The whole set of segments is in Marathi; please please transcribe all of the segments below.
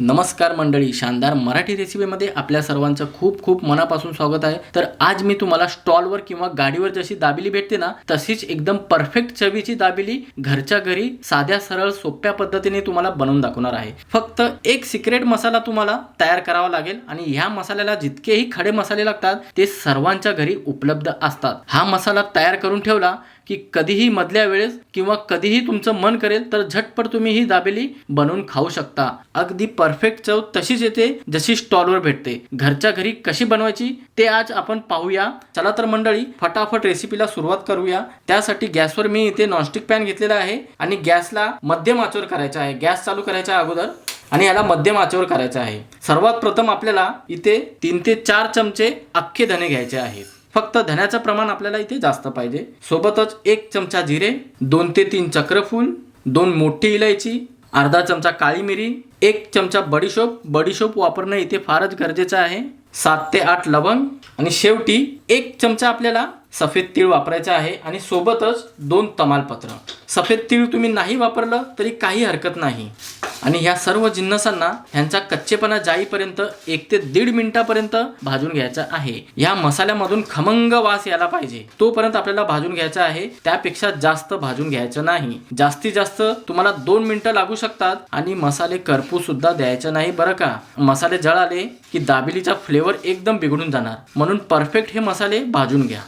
नमस्कार मंडळी शानदार मराठी रेसिपीमध्ये आपल्या सर्वांचं खूप खूप मनापासून स्वागत आहे. तर आज मी तुम्हाला स्टॉलवर किंवा गाडीवर जशी दाबिली भेटते ना तशीच एकदम परफेक्ट चवीची दाबिली घरच्या घरी साध्या सरळ सोप्या पद्धतीने तुम्हाला बनवून दाखवणार आहे. फक्त एक सिक्रेट मसाला तुम्हाला तयार करावा लागेल आणि ह्या मसाल्याला जितकेही खडे मसाले लागतात ते सर्वांच्या घरी उपलब्ध असतात. हा मसाला तयार करून ठेवला की कधीही मधल्या वेळेस किंवा कधीही तुमचं मन करेल तर झटपट तुम्ही ही दाबेली बनवून खाऊ शकता. अगदी परफेक्ट चव तशीच येते जशी स्टॉलवर भेटते. घरच्या घरी कशी बनवायची ते आज आपण पाहूया. चला तर मंडळी फटाफट रेसिपीला सुरुवात करूया. त्यासाठी गॅसवर मी इथे नॉनस्टिक पॅन घेतलेला आहे आणि गॅसला मध्यम आचेवर करायचा आहे. गॅस चालू करायच्या अगोदर आणि याला मध्यम आचेवर करायचं आहे. सर्वात प्रथम आपल्याला इथे तीन ते चार चमचे अख्खे धने घ्यायचे आहेत. फक्त धन्याचं प्रमाण आपल्याला इथे जास्त पाहिजे. सोबतच एक चमचा जिरे दोन ते तीन चक्रफूल दोन मोठी इलायची अर्धा चमचा काळी मिरी एक चमचा बडीशोप बडीशोप वापरणं इथे फारच गरजेचं आहे. सात ते आठ लवंग आणि शेवटी एक चमचा आपल्याला सफेद तीळ वापरायचा आहे आणि सोबतच दोन तमालपत्र. सफेद तीळ तुम्ही नाही वापरलं तरी काही हरकत नाही. आणि ह्या सर्व जिन्नसांना ह्यांचा कच्चेपणा जाईपर्यंत एक ते दीड मिनिटापर्यंत भाजून घ्यायचा आहे. या मसाल्यामधून खमंग वास यायला पाहिजे. तोपर्यंत आपल्याला भाजून घ्यायचा आहे. त्यापेक्षा जास्त भाजून घ्यायचं नाही. जास्तीत जास्त तुम्हाला दोन मिनिटं लागू शकतात आणि मसाले करपू सुद्धा द्यायचं नाही बरं का? मसाले जळाले की दाबिलीचा फ्लेवर एकदम बिघडून जाणार. म्हणून परफेक्ट हे मसाले भाजून घ्या.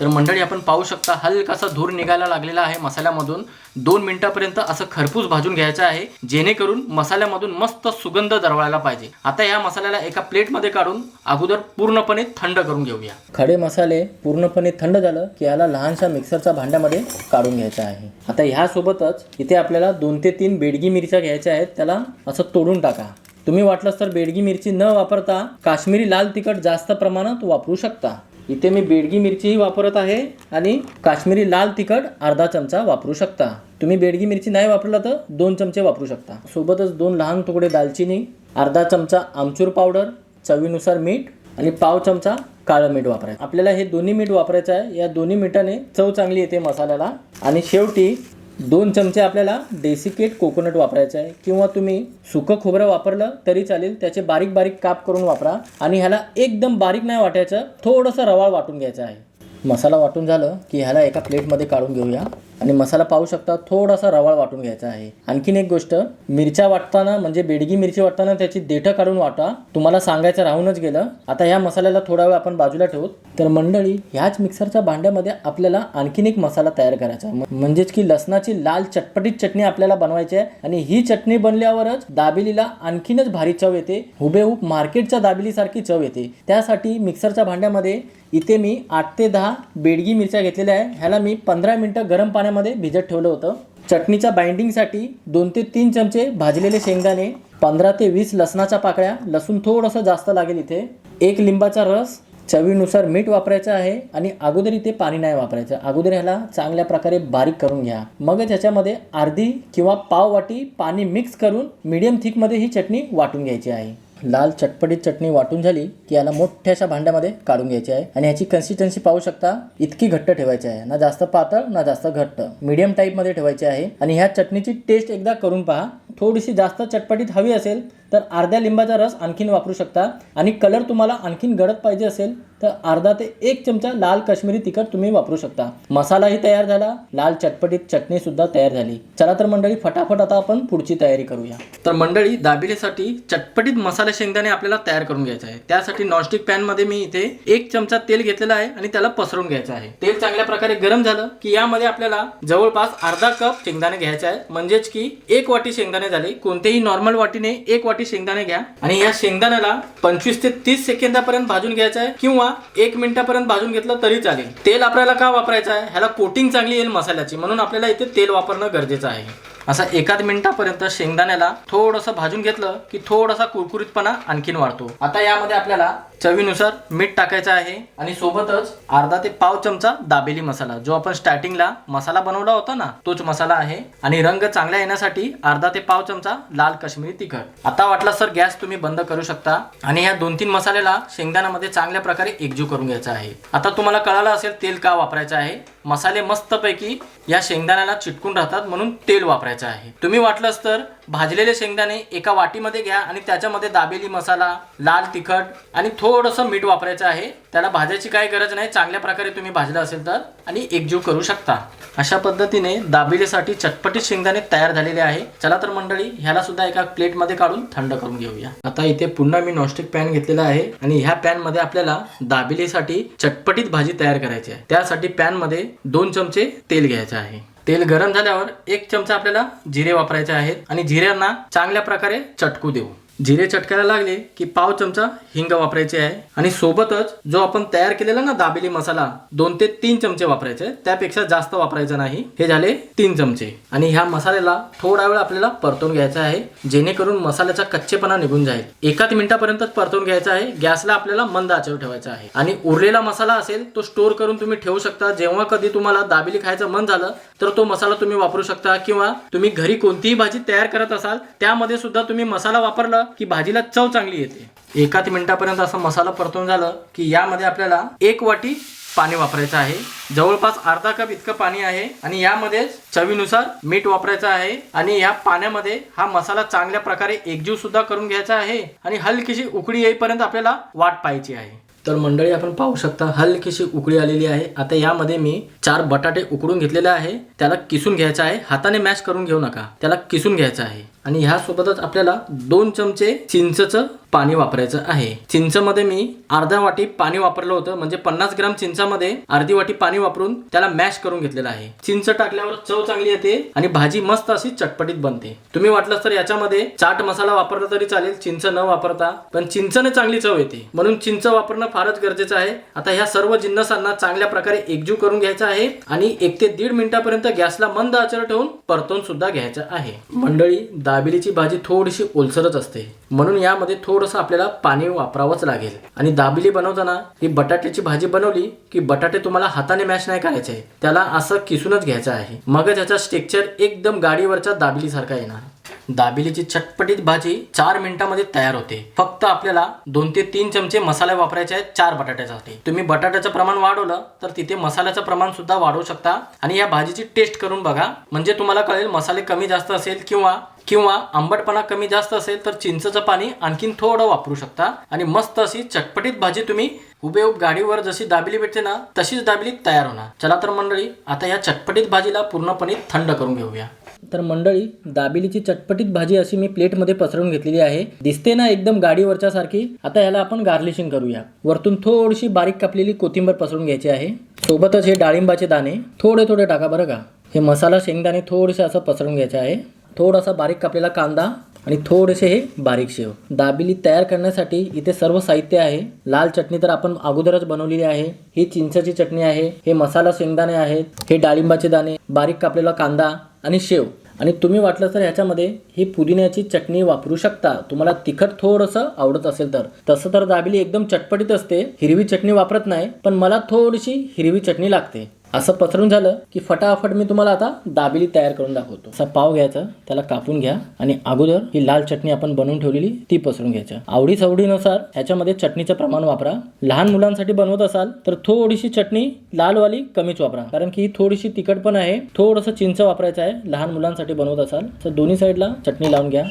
तर मंडळी आपण पाहू शकता हलकासा धूर निघायला लागलेला आहे मसाल्यामधून. दोन मिनिटापर्यंत असं खरपूस भाजून घ्यायचं आहे जेणेकरून मसाल्यामधून मस्त सुगंध दरवळायला पाहिजे. आता या मसाल्याला एका प्लेटमध्ये काढून अगोदर पूर्णपणे थंड करून घेऊया. खडे मसाले पूर्णपणे थंड झालं की याला लहानशा मिक्सरच्या भांड्यामध्ये काढून घ्यायचं आहे. आता ह्यासोबतच इथे आपल्याला दोन ते तीन बेडगी मिरच्या घ्यायच्या आहेत त्याला असं तोडून टाका. तुम्ही वाटलंच तर बेडगी मिरची न वापरता काश्मीरी लाल तिखट जास्त प्रमाणात वापरू शकता. इथे मी बेडगी मिरचीही वापरत आहे आणि काश्मीरी लाल तिखट अर्धा चमचा वापरू शकता. तुम्ही बेडगी मिरची नाही वापरला तर दोन चमचे वापरू शकता. सोबतच दोन लहान तुकडे दालचिनी अर्धा चमचा आमचूर पावडर चवीनुसार मीठ आणि पाव चमचा काळं मीठ वापरायचं. आपल्याला हे दोन्ही मीठ वापरायचं आहे. या दोन्ही मिठाने चव चांगली येते मसाल्याला. आणि शेवटी दोन चमचे आपल्याला डेसिकेट कोकोनट वापरायचं आहे. किंवा तुम्ही सुकं खोबरं वापरलं तरी चालेल त्याचे बारीक बारीक काप करून वापरा. आणि ह्याला एकदम बारीक नाही वाटायचं थोडंसं रवाळ वाटून घ्यायचं आहे. मसाला वाटून झालं की ह्याला एका प्लेटमध्ये काढून घेऊया. आणि मसाला पाहू शकता थोडासा रवाळ वाटून घ्यायचा आहे. आणखीन एक गोष्ट मिरच्या वाटताना म्हणजे बेडगी मिरची वाटताना त्याची देठं काढून वाटा. तुम्हाला सांगायचं राहूनच गेलं. आता ह्या मसाल्याला थोडा वेळ आपण बाजूला ठेवू तर मंडळी ह्याच मिक्सरच्या भांड्यामध्ये आपल्याला आणखीन एक मसाला तयार करायचा म्हणजेच की लसणाची लाल चटपटीत चटणी आपल्याला बनवायची आहे. आणि ही चटणी बनल्यावरच दाबेलीला आणखीनच भारी चव येते. हुबेहूब मार्केटच्या दाबेलीसारखी चव येते. त्यासाठी मिक्सरच्या भांड्यामध्ये इथे मी आठ ते दहा बेडगी मिरच्या घेतलेल्या आहे. ह्याला मी पंधरा मिनटं गरम पाण्यामध्ये भिजत ठेवलं होतं. चटणीच्या बाइंडिंगसाठी दोन ते तीन चमचे भाजलेले शेंगदाणे पंधरा ते वीस लसणाच्या पाकळ्या लसूण थोडंसं जास्त लागेल इथे. एक लिंबाचा रस चवीनुसार मीठ वापरायचं आहे आणि अगोदर इथे पाणी नाही वापरायचं. अगोदर ह्याला चांगल्या प्रकारे बारीक करून घ्या. मगच ह्याच्यामध्ये अर्धी किंवा पाव वाटी पाणी मिक्स करून मीडियम थिकमध्ये ही चटणी वाटून घ्यायची आहे. लाल चटपटीत चटणी वाटून झाली की याला मोठ्याशा भांड्यामध्ये काढून घ्यायची आहे. आणि ह्याची कन्सिस्टन्सी पाहू शकता इतकी घट्ट ठेवायची आहे. ना जास्त पातळ ना जास्त घट्ट. मीडियम टाईपमध्ये ठेवायची आहे. आणि ह्या चटणीची टेस्ट एकदा करून पहा. थोडीशी जास्त चटपटीत हवी असेल तर अर्ध्या लिंबाचा रस आणखीन वापरू शकता. आणि कलर तुम्हाला आणखीन गडद पाहिजे असेल तर अर्धा ते एक चमचा लाल काश्मीरी तिखट तुम्ही वापरू शकता. मसालाही तयार झाला. लाल चटपटीत चटणी सुद्धा तयार झाली. चला तर मंडळी फटाफट आता आपण पुढची तयारी करूया. तर मंडळी दाबिलेसाठी चटपटीत मसाला शेंगदाणे आपल्याला तयार करून घ्यायचा आहे. त्यासाठी नॉनस्टिक पॅनमध्ये मी इथे एक चमचा तेल घेतलेला आहे आणि त्याला पसरवून घ्यायचं आहे. तेल चांगल्या प्रकारे गरम झालं की यामध्ये आपल्याला जवळपास अर्धा कप शेंगदाणे घ्यायचे आहे. म्हणजेच की एक वाटी शेंगदाणे झाले. कोणतेही नॉर्मल वाटीने एक वाटी शेंगदाणे घ्या आणि या शेंगदाण्याला पंचवीस ते तीस सेकंदापर्यंत भाजून घ्यायचं आहे किंवा एक मिनिटापर्यंत भाजून घेतलं तरी चालेल. तेल आपल्याला का वापरायचं आहे? ह्याला कोटिंग चांगली येईल मसाल्याची. म्हणून आपल्याला इथे तेल वापरणं गरजेचं आहे. असा एकाच मिनिटापर्यंत शेंगदाण्याला थोडंसं भाजून घेतलं की थोडासा कुरकुरीतपणा आणखीन वाढतो. आता यामध्ये आपल्याला चवीनुसार मीठ टाकायचं आहे आणि सोबतच अर्धा ते पाव चमचा दाबेली मसाला जो आपण स्टार्टिंगला मसाला बनवला होता ना तोच मसाला आहे. आणि रंग चांगला येण्यासाठी अर्धा ते पाव चमचा लाल काश्मीरी तिखट. आता वाटला सर गॅस तुम्ही बंद करू शकता आणि ह्या दोन तीन मसाल्याला शेंगदाण्यामध्ये चांगल्या प्रकारे एकजीव करून घ्यायचा आहे. आता तुम्हाला कळालं असेल तेल का वापरायचं आहे. मसाले मस्तपैकी या शेंगदाण्याला चिटकून राहतात म्हणून तेल वापरायचं घ्यायचा आहे. तुम्ही वाटलंच तर भाजलेले शेंगदाणे एका वाटीमध्ये घ्या आणि त्याच्यामध्ये दाबेली मसाला लाल तिखट आणि थोडंसं मीठ वापरायचं आहे. त्याला भाजायची काही गरज नाही. चांगल्या प्रकारे तुम्ही भाजलं असेल तर आणि एकजीव करू शकता. अशा पद्धतीने दाबेलीसाठी चटपटीत शेंगदाणे तयार झालेले आहे. चला तर मंडळी ह्याला सुद्धा एका प्लेटमध्ये काढून थंड करून घेऊया. आता इथे पुन्हा मी नॉनस्टिक पॅन घेतलेला आहे आणि ह्या पॅनमध्ये आपल्याला दाबेलीसाठी चटपटीत भाजी तयार करायची आहे. त्यासाठी पॅनमध्ये दोन चमचे तेल घ्यायचे आहे. तेल गरम झाल्यावर एक चमचा आपल्याला जिरे वापरायचे आहेत आणि जिऱ्यांना चांगल्या प्रकारे चटकू देऊ. जिरे चटकायला लागले की पाव चमचा हिंग वापरायचे आहे. आणि सोबतच जो आपण तयार केलेला ना दाबेली मसाला दोन ते तीन चमचे वापरायचे. त्यापेक्षा जास्त वापरायचं नाही. हे झाले तीन चमचे. आणि ह्या मसाल्याला थोडा वेळ आपल्याला परतून घ्यायचा आहे जेणेकरून मसाल्याचा कच्चेपणा निघून जाईल. एकाच मिनिटापर्यंत परतून घ्यायचा आहे गॅसला आपल्याला मंद आचेवर ठेवायचा आहे. आणि उरलेला मसाला असेल तो स्टोर करून तुम्ही ठेवू शकता. जेव्हा कधी तुम्हाला दाबेली खायचं मन झालं तर तो मसाला तुम्ही वापरू शकता. किंवा तुम्ही घरी कोणतीही भाजी तयार करत असाल त्यामध्ये सुद्धा तुम्ही मसाला वापरला की भाजीला चव चांगली येते. एकाच मिनिटापर्यंत असा मसाला परतून झालं की यामध्ये आपल्याला एक वाटी पाणी वापरायचं आहे. जवळपास अर्धा कप इतकं पाणी आहे आणि यामध्ये चवीनुसार मीठ वापरायचं आहे आणि या पाण्यामध्ये हा मसाला चांगल्या प्रकारे एकजीव सुद्धा करून घ्यायचा आहे आणि हलकीशी उकळी येईपर्यंत आपल्याला वाट पाहायची आहे. तर मंडळी आपण पाहू शकता हलकीशी उकळी आलेली आहे. आता यामध्ये मी चार बटाटे उकडून घेतलेले आहे. त्याला किसून घ्यायचं आहे. हाताने मॅश करून घेऊ नका. त्याला किसून घ्यायचं आहे. आणि ह्यासोबतच आपल्याला दोन चमचे चिंचचं पाणी वापरायचं आहे. चिंचमध्ये मी अर्धा वाटी पाणी वापरलं होतं म्हणजे पन्नास ग्राम चिंचामध्ये अर्धी वाटी पाणी वापरून त्याला मॅश करून घेतलेलं आहे. चिंच टाकल्यावर चव चांगली येते आणि भाजी मस्त अशी चटपटीत बनते. तुम्ही वाटलं तर याच्यामध्ये चाट मसाला वापरला तरी चालेल चिंच न वापरता पण चिंचने चांगली चव येते. म्हणून चिंच वापरणं फारच गरजेचं आहे. आता ह्या सर्व जिन्नसांना चांगल्या प्रकारे एकजीव करून घ्यायचा आहे आणि एक ते दीड मिनिटापर्यंत गॅसला मंद आचर ठेवून परतून सुद्धा घ्यायचं आहे. मंडळी दाबेलीची भाजी थोडीशी ओलसरच असते. म्हणून यामध्ये थोडंसं आपल्याला पाणी वापरावंच लागेल. आणि दाबेली बनवताना ही बटाट्याची भाजी बनवली की बटाटे तुम्हाला हाताने मॅश नाही करायचे. त्याला असं किसूनच घ्यायचं आहे. मग त्याचा स्ट्रेक्चर एकदम गाडीवरच्या दाबेलीसारखा येणार. दाबेलीची चटपटीत भाजी चार मिनिटांमध्ये तयार होते. फक्त आपल्याला दोन ते तीन चमचे मसाले वापरायचे आहेत चार बटाट्यासाठी. तुम्ही बटाट्याचं प्रमाण वाढवलं तर तिथे मसाल्याचं प्रमाण सुद्धा वाढवू शकता. आणि या भाजीची टेस्ट करून बघा. म्हणजे तुम्हाला कळेल मसाले कमी जास्त असेल किंवा किंवा आंबटपणा कमी जास्त असेल तर चिंचचं पाणी आणखीन थोडं वापरू शकता. आणि मस्त अशी चटपटीत भाजी तुम्ही हुबेहूब गाडीवर जशी दाबिली भेटते ना तशीच दाबेली तयार होणार. चला तर मंडळी आता या चटपटीत भाजीला पूर्णपणे थंड करून घेऊया. तर मंडळी दाबिलीची चटपटीत भाजी अशी मी प्लेटमध्ये पसरवून घेतलेली आहे. दिसते ना एकदम गाडीवरच्या सारखी. आता याला आपण गार्लिशिंग करूया. वरतून थोडीशी बारीक कापलेली कोथिंबर पसरून घ्यायची आहे. सोबतच हे डाळिंबाचे दाणे थोडे थोडे टाका बरं का. हे मसाला शेंगदाणे थोडेसे असं पसरून घ्यायचे आहे. थोडासा बारीक कापलेला कांदा आणि थोडेसे हे बारीक शेव. दाबेली तयार करण्यासाठी इथे सर्व साहित्य आहे. लाल चटणी तर आपण अगोदरच बनवलेली आहे. ही चिंचाची चटणी आहे. हे मसाला शेंगदाणे आहेत. हे डाळिंबाचे दाणे बारीक कापलेला कांदा आणि शेव. आणि तुम्ही वाटलं तर ह्याच्यामध्ये ही पुदिन्याची चटणी वापरू शकता. तुम्हाला तिखट थोडंसं आवडत असेल तर. तसं तर दाबेली एकदम चटपटीत असते. हिरवी चटणी वापरत नाही पण मला थोडीशी हिरवी चटणी लागते. असं पसरून झालं की फटाफट मी तुम्हाला आता दाबेली तयार करून दाखवतो. असा पाव घ्यायचा त्याला कापून घ्या आणि अगोदर ही लाल चटणी आपण बनवून ठेवलेली ती पसरून घ्यायच्या आवडी सवडीनुसार ह्याच्यामध्ये चटणीचं प्रमाण वापरा. लहान मुलांसाठी बनवत असाल तर थोडीशी चटणी लालवाली कमीच वापरा. कारण की ही थोडीशी तिखट पण आहे थोडंसं चिंच वापरायचं आहे लहान मुलांसाठी बनवत असाल तर दोन्ही साईडला चटणी लावून घ्या.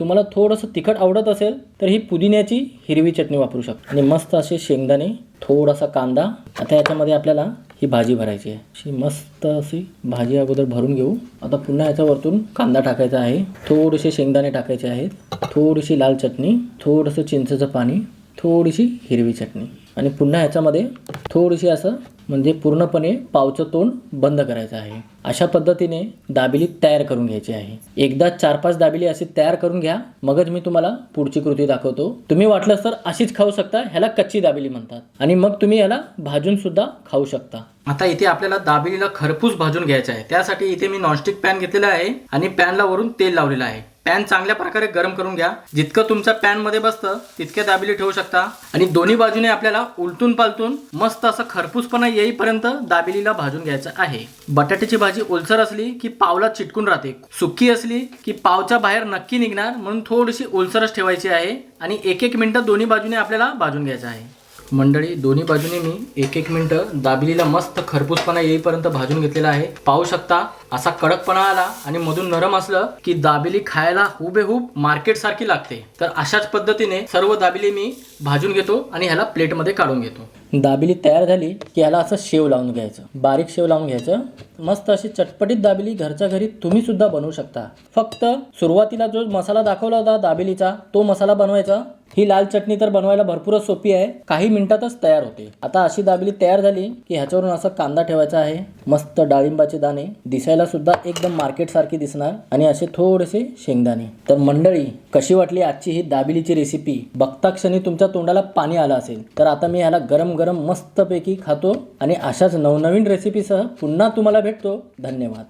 तुम्हाला थोडंसं तिखट आवडत असेल तर ही पुदिन्याची हिरवी चटणी वापरू शकता. आणि मस्त असे शेंगदाणे थोडासा कांदा. आता याच्यामध्ये आपल्याला ही भाजी भरायची आहे. अशी मस्त अशी भाजी अगोदर भरून घेऊ. आता पुन्हा याच्यावरतून कांदा टाकायचा आहे. थोडेसे शेंगदाणे टाकायचे आहेत. थोडीशी लाल चटणी थोडंसं चिंचेचं पाणी थोडीशी हिरवी चटणी. आणि पुन्हा ह्याच्यामध्ये थोडीशी असं म्हणजे पूर्णपणे पावचं तोंड बंद करायचं आहे. अशा पद्धतीने दाबेली तयार करून घ्यायची आहे. एकदा चार पाच दाबेली अशी तयार करून घ्या. मगच मी तुम्हाला पुढची कृती दाखवतो. तुम्ही वाटलंच तर अशीच खाऊ शकता ह्याला कच्ची दाबेली म्हणतात. आणि मग तुम्ही याला भाजून सुद्धा खाऊ शकता. आता इथे आपल्याला दाबेलीला खरपूस भाजून घ्यायचं आहे. त्यासाठी इथे मी नॉनस्टिक पॅन घेतलेला आहे आणि पॅनला वरून तेल लावलेलं आहे. पॅन चांगल्या प्रकारे गरम करून घ्या. जितकं तुमच्या पॅनमध्ये बसतं तितके दाबिले ठेवू शकता. आणि दोन्ही बाजूने आपल्याला उलटून पालटून मस्त असं खरपूसपणा येईपर्यंत दाबिलीला भाजून घ्यायचं आहे. बटाट्याची भाजी ओलसर असली की पावला चिटकून राहते. सुकी असली की पावच्या बाहेर नक्की निघणार म्हणून थोडीशी ओलसरच ठेवायची आहे. आणि एक एक मिनटं दोन्ही बाजूने आपल्याला भाजून घ्यायचं आहे. मंडळी दोन्ही बाजूने मी एक एक मिनटं दाबिलीला मस्त खरपूसपणा येईपर्यंत भाजून घेतलेला आहे. पाहू शकता असा कडकपणा आला आणि मधून नरम असलं की दाबिली खायला हुबेहूब मार्केट सारखी लागते. तर अशाच पद्धतीने सर्व दाबिली मी भाजून घेतो आणि ह्याला प्लेटमध्ये काढून घेतो. दाबिली तयार झाली की ह्याला असं शेव लावून घ्यायचं. बारीक शेव लावून घ्यायचं. मस्त अशी चटपटीत दाबिली घरच्या घरी तुम्ही सुद्धा बनवू शकता. फक्त सुरुवातीला जो मसाला दाखवला होता दाबिलीचा तो मसाला बनवायचा. ही लाल चटणी तर बनवायला भरपूरच सोपी आहे. काही मिनिटातच तयार होते. आता अशी दाबिली तयार झाली की ह्याच्यावरून असा कांदा ठेवायचा आहे. मस्त डाळिंबाचे दाणे. दिसायला सुद्धा एकदम मार्केट सारखी दिसणार. आणि असे थोडेसे शेंगदाणे. तर मंडळी कशी वाटली आजची ही दाबिलीची रेसिपी बघता क्षणी तुमच्या तोंडाला पाणी आलं असेल. तर आता मी ह्याला गरम गरम मस्तपैकी खातो. आणि अशाच नवनवीन रेसिपीसह पुन्हा तुम्हाला भेटतो. धन्यवाद.